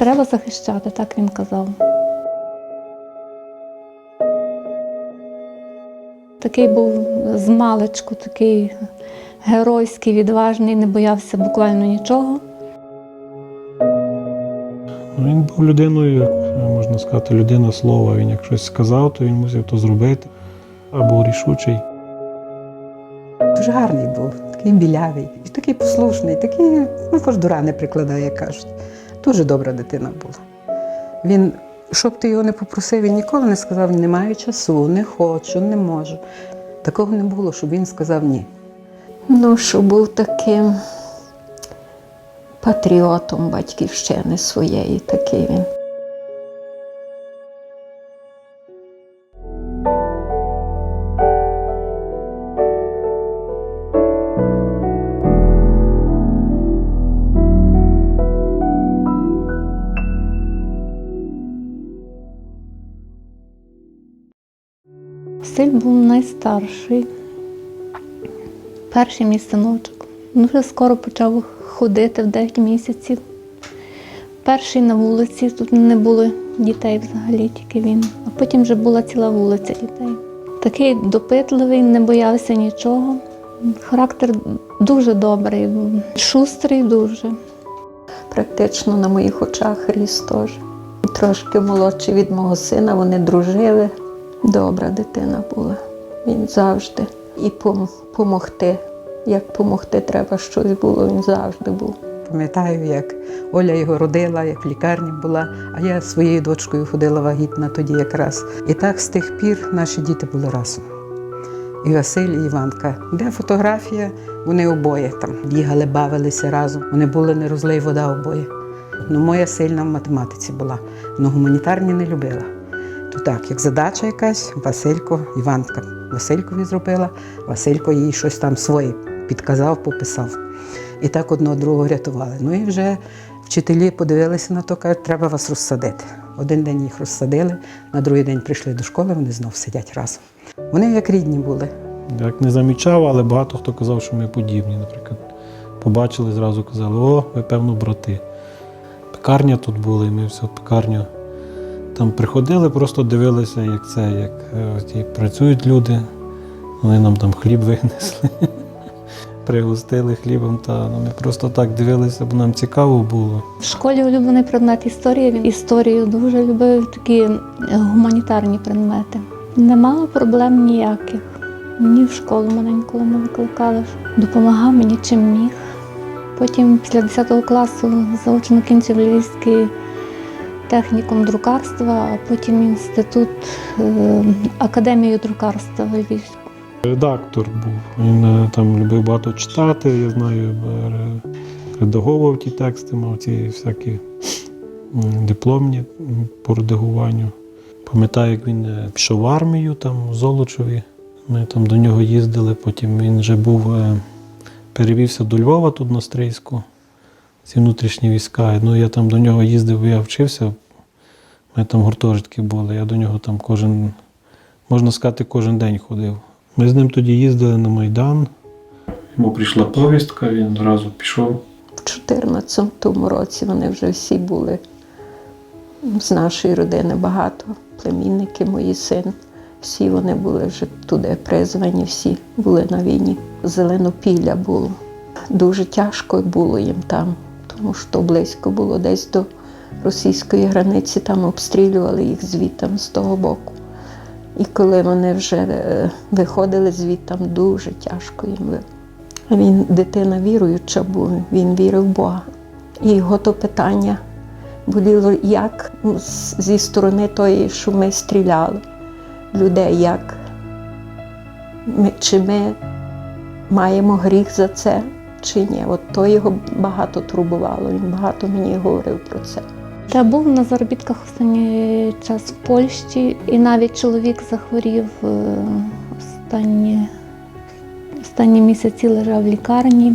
Треба захищати, так він казав. Такий був з маличку, такий геройський, відважний, не боявся буквально нічого. Ну, Він був людиною, як можна сказати, людина слова. Він як щось сказав, то він мусив то зробити. А був рішучий. Дуже гарний був, такий білявий, і такий послушний, такий, ну, кождура не прикладає, як кажуть. Дуже добра дитина була. Він, щоб ти його не попросив, він ніколи не сказав, не маю часу, не хочу, не можу. Такого не було, щоб він сказав ні. Ну, що був таким патріотом батьківщини своєї, такий він. Василь був найстарший, перший мій синочок. Дуже скоро почав ходити в 9 місяців. Перший на вулиці, тут не було дітей взагалі, тільки він. А потім вже була ціла вулиця дітей. Такий допитливий, не боявся нічого. Характер дуже добрий, був, шустрий дуже. Практично на моїх очах ріс теж. Трошки молодший від мого сина, вони дружили. Добра дитина була. Він завжди. І помогти. Як помогти треба щось було, він завжди був. Пам'ятаю, як Оля його родила, як в лікарні була, а я своєю дочкою ходила вагітна тоді якраз. І так з тих пір наші діти були разом. І Василь, і Іванка. Де фотографія? Вони обоє там бігали, бавилися разом. Вони були не розлий вода обоє. Ну, моя сильна в математиці була, але гуманітарні не любила. То так, як задача якась, Василько, Іванка Василькові зробила, Василько їй щось там своє підказав, пописав. І так одного другого рятували. Ну і вже вчителі подивилися на то, кажуть, треба вас розсадити. Один день їх розсадили, на другий день прийшли до школи, вони знов сидять разом. Вони як рідні були. Як не замічав, але багато хто казав, що ми подібні. Наприклад, побачили, зразу казали, о, ви певно, брати. Пекарня тут була, і ми все пекарню. Там приходили, просто дивилися, як це, як е, ті працюють люди. Вони нам там хліб винесли, пригостили хлібом. Та ну, ми просто так дивилися, бо нам цікаво було. В школі улюблений предмет історія. Він історію дуже любив такі е, гуманітарні предмети. Не мало проблем ніяких. Ні в школу мене ніколи не викликали. Допомагав мені чим міг. Потім після 10 класу заочно кінчив Львівський технікум друкарства, а потім інститут е, академію друкарства Львівську. Редактор був. Він е, там любив багато читати, я знаю, е, ре- редагував ті тексти, мав ці всякі дипломні по редагуванню. Пам'ятаю, як він пішов в армію там в Золочеві. Ми там до нього їздили, потім він вже був, перевівся до Львова тут на Стрийську, ці внутрішні війська. Ну, я там до нього їздив, бо я вчився. Ми там гуртожитки були. Я до нього там кожен, можна сказати, кожен день ходив. Ми з ним тоді їздили на Майдан. Йому прийшла повістка, він одразу пішов. В 14-му році вони вже всі були з нашої родини багато. Племінники, мої син. Всі вони були вже туди призвані, всі були на війні. Зеленопілля було. Дуже тяжко було їм там, тому що близько було десь до російської границі, там обстрілювали їх звідти з того боку. І коли вони вже е, виходили звідти, дуже тяжко їм було. Він дитина віруюча був, він вірив в Бога. І його то питання боліло, як зі сторони тої, що ми стріляли людей, як ми, чи ми маємо гріх за це, чи ні. От то його багато турбувало, він багато мені говорив про це. Я був на заробітках останній час в Польщі, і навіть чоловік захворів е, останні, останні місяці лежав в лікарні,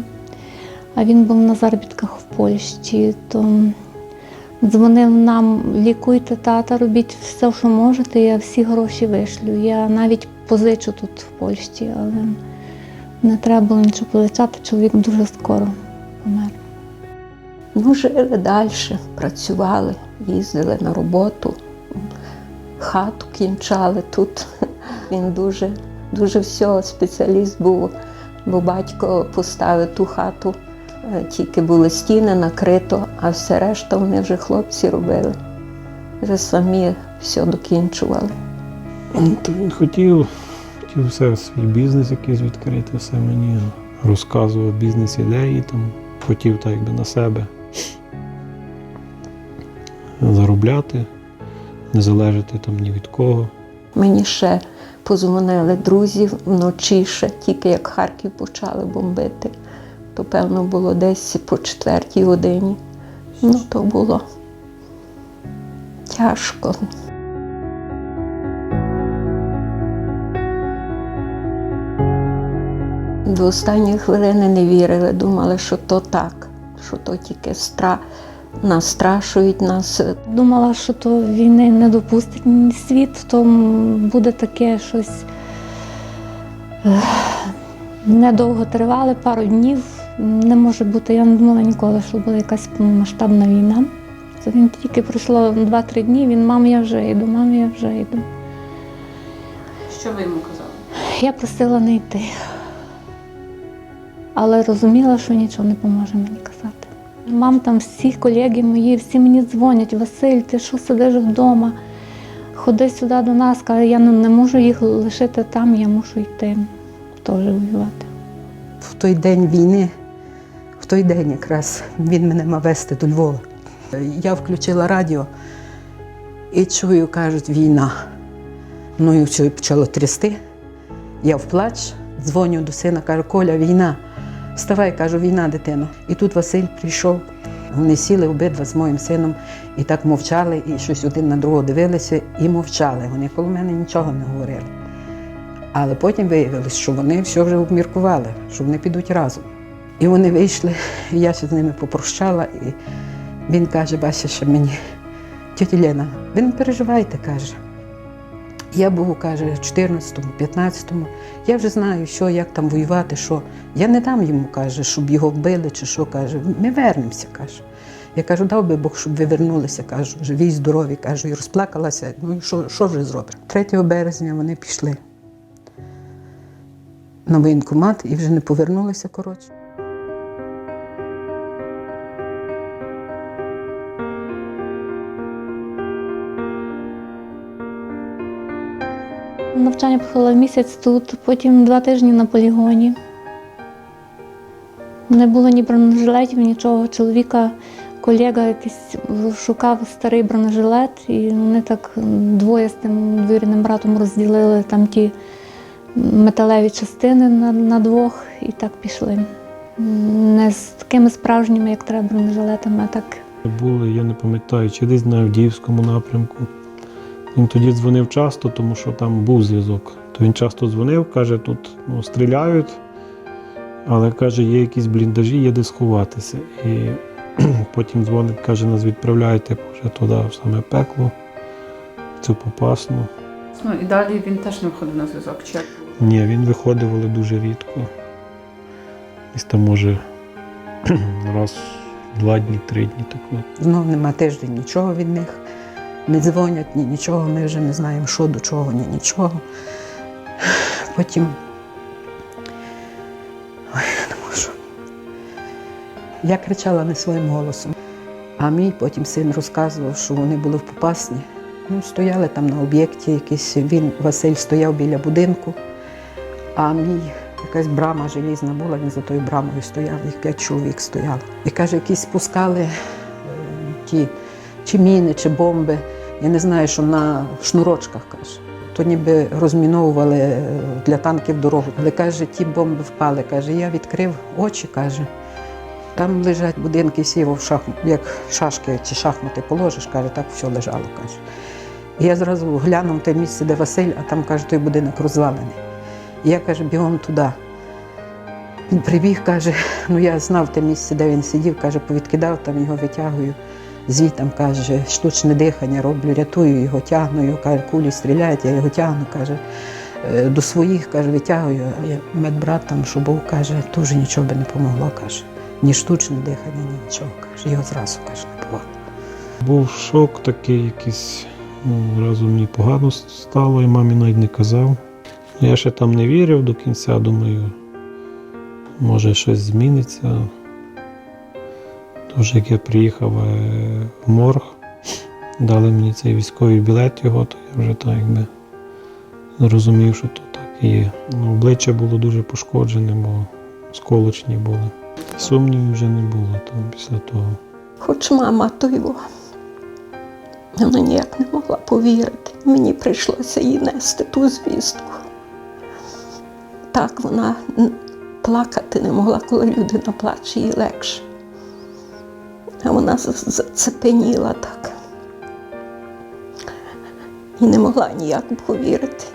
а він був на заробітках в Польщі. То дзвонив нам, лікуйте тата, робіть все, що можете, я всі гроші вишлю. Я навіть позичу тут в Польщі, але не треба було нічого позичати, чоловік дуже скоро помер. Ну, жили далі, працювали, їздили на роботу, хату кінчали тут. Він дуже, дуже всього спеціаліст був, бо батько поставив ту хату, е, тільки були стіни накрито, а все решта вони вже хлопці робили. Вже самі все докінчували. То він хотів, хотів все свій бізнес якийсь відкрити, все мені розказував бізнес-ідеї, там, хотів так якби на себе заробляти, не залежати там ні від кого. Мені ще позвонили друзі вночі, ще тільки як Харків почали бомбити. То, певно, було десь по четвертій годині. Ну, то було тяжко. До останньої хвилини не вірили, думали, що то так, що то тільки стра... нас страшують, нас Думала, що то війни не допустить світ, то буде таке щось недовго тривале, пару днів. Не може бути. Я не думала ніколи, що буде якась масштабна війна. Це він тільки пройшло 2-3 дні, він мам, я вже йду, мам, я вже йду. Що ви йому казали? Я просила не йти. Але розуміла, що нічого не поможе мені казати. Мам, там всі колеги мої, всі мені дзвонять, Василь, ти що сидиш вдома? Ходи сюди до нас, каже, я не можу їх лишити там, я мушу йти теж воювати. В той день війни, в той день якраз він мене мав вести до Львова. Я включила радіо і чую, кажуть, війна. Ну і почало трясти. Я вплач, дзвоню до сина, кажу, Коля, війна. Вставай, кажу, війна, дитино. І тут Василь прийшов. Вони сіли обидва з моїм сином і так мовчали, і щось один на другого дивилися і мовчали. Вони коло мене нічого не говорили. Але потім виявилось, що вони все вже обміркували, що вони підуть разом. І вони вийшли, і я ще з ними попрощала, і він каже, Бася, ще мені, тітя Лена, ви не переживайте, каже. Я був, каже, в 14-му, 15-му. Я вже знаю, що, як там воювати, що. Я не дам йому, каже, щоб його вбили чи що, каже. Ми вернемося, каже. Я кажу, дав би Бог, щоб ви вернулися, кажу, живі, здорові, кажу, і розплакалася. Ну що, що вже зробимо? 3 березня вони пішли на воєнкомат і вже не повернулися, коротше. Навчання проходила місяць тут, потім два тижні на полігоні. Не було ні бронежилетів, нічого. Чоловіка, колега якийсь шукав старий бронежилет, і вони так двоє з тим двоюрідним братом розділили там ті металеві частини на, на двох і так пішли. Не з такими справжніми, як треба, бронежилетами, а так Були, я не пам'ятаю, чи десь на Авдіївському напрямку. Він тоді дзвонив часто, тому що там був зв'язок. То він часто дзвонив, каже, тут ну, стріляють, але каже, є якісь бліндажі, є де сховатися. І потім дзвонить, каже, нас відправляйте вже туди, в саме пекло, в цю попасну. Ну і далі він теж не виходив на зв'язок. Чи? Ні, він виходив, але дуже рідко. Десь там може раз, два дні, три дні тако. Знов нема тиждень нічого від них. Не дзвонять, ні нічого, ми вже не знаємо, що до чого, ні нічого. Потім. Ой, я не можу. Я кричала не своїм голосом. А мій потім син розказував, що вони були в Попасні. Ну, стояли там на об'єкті якийсь. Він, Василь, стояв біля будинку, а мій якась брама желізна була, він за тою брамою стояв, їх п'ять чоловік стояло. І каже, якісь спускали е, ті чи міни, чи бомби. Я не знаю, що на шнурочках каже. То ніби розміновували е, для танків дорогу. Але каже, ті бомби впали. Каже, я відкрив очі, каже. Там лежать будинки всі в шах... як шашки чи шахмати положиш, каже, так все лежало. каже. І я зразу глянув те місце, де Василь, а там каже, той будинок розвалений. І я каже, бігом туди. Він прибіг, каже, ну я знав те місце, де він сидів, каже, повідкидав, там його витягую. Звітом каже, штучне дихання роблю, рятую його, тягну його, каже, кулі стріляють, я його тягну, каже, «Е, до своїх каже, витягую. А медбрат там, що був, каже, теж нічого би не помогло, каже. ні штучне дихання, ні нічого. Каже, його зразу каже, не було. Був шок такий якийсь. Ну, разом мені погано стало, і мамі навіть не казав. Я ще там не вірив до кінця, думаю, може щось зміниться. Тож як я приїхав е, в морг, дали мені цей військовий білет його, то я вже так якби зрозумів, що то так і є. Ну, обличчя було дуже пошкоджене, бо сколочні були. Сумнівів вже не було там після того. Хоч мама то його. Вона ніяк не могла повірити. Мені прийшлося їй нести ту звістку. Так вона плакати не могла, коли людина плаче, їй легше. А вона зацепеніла так. І не могла ніяк повірити.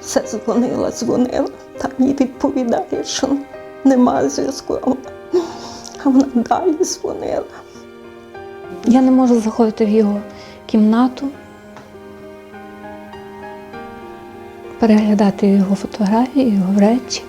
Все дзвонила, дзвонила. Там їй відповідає, що нема зв'язку. А вона далі дзвонила. Я не можу заходити в його кімнату, переглядати його фотографії, його речі.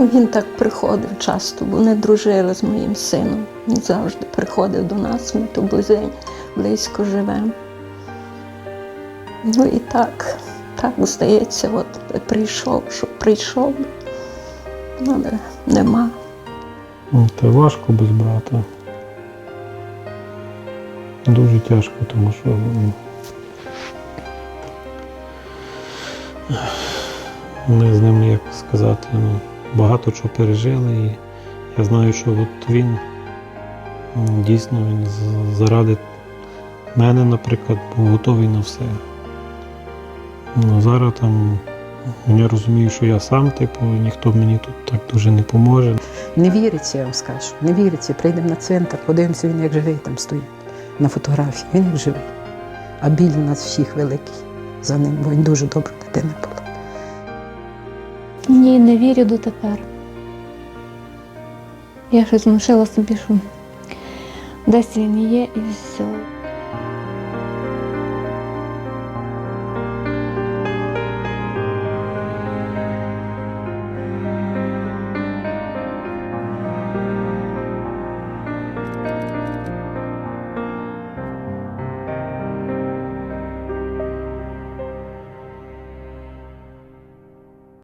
Він так приходив часто, бо вони дружили з моїм сином. Він завжди приходив до нас, ми то близень, близько живемо. Ну і так, так здається, от прийшов, що прийшов, але нема. Ну, Та важко без брата. Дуже тяжко, тому що ну, ми з як сказати, ну, багато чого пережили. І я знаю, що от він дійсно він заради мене, наприклад, був готовий на все. Ну, зараз там я розумію, що я сам, типу, ніхто мені тут так дуже не поможе. Не віриться, я вам скажу. Не віриться. Прийдемо на центр, подивимося, він як живий там стоїть на фотографії. Він як живий. А біль у нас всіх великий за ним, бо він дуже добра дитина. Ні, не вірю дотепер. Я щось змушила собі, що десь він є і все.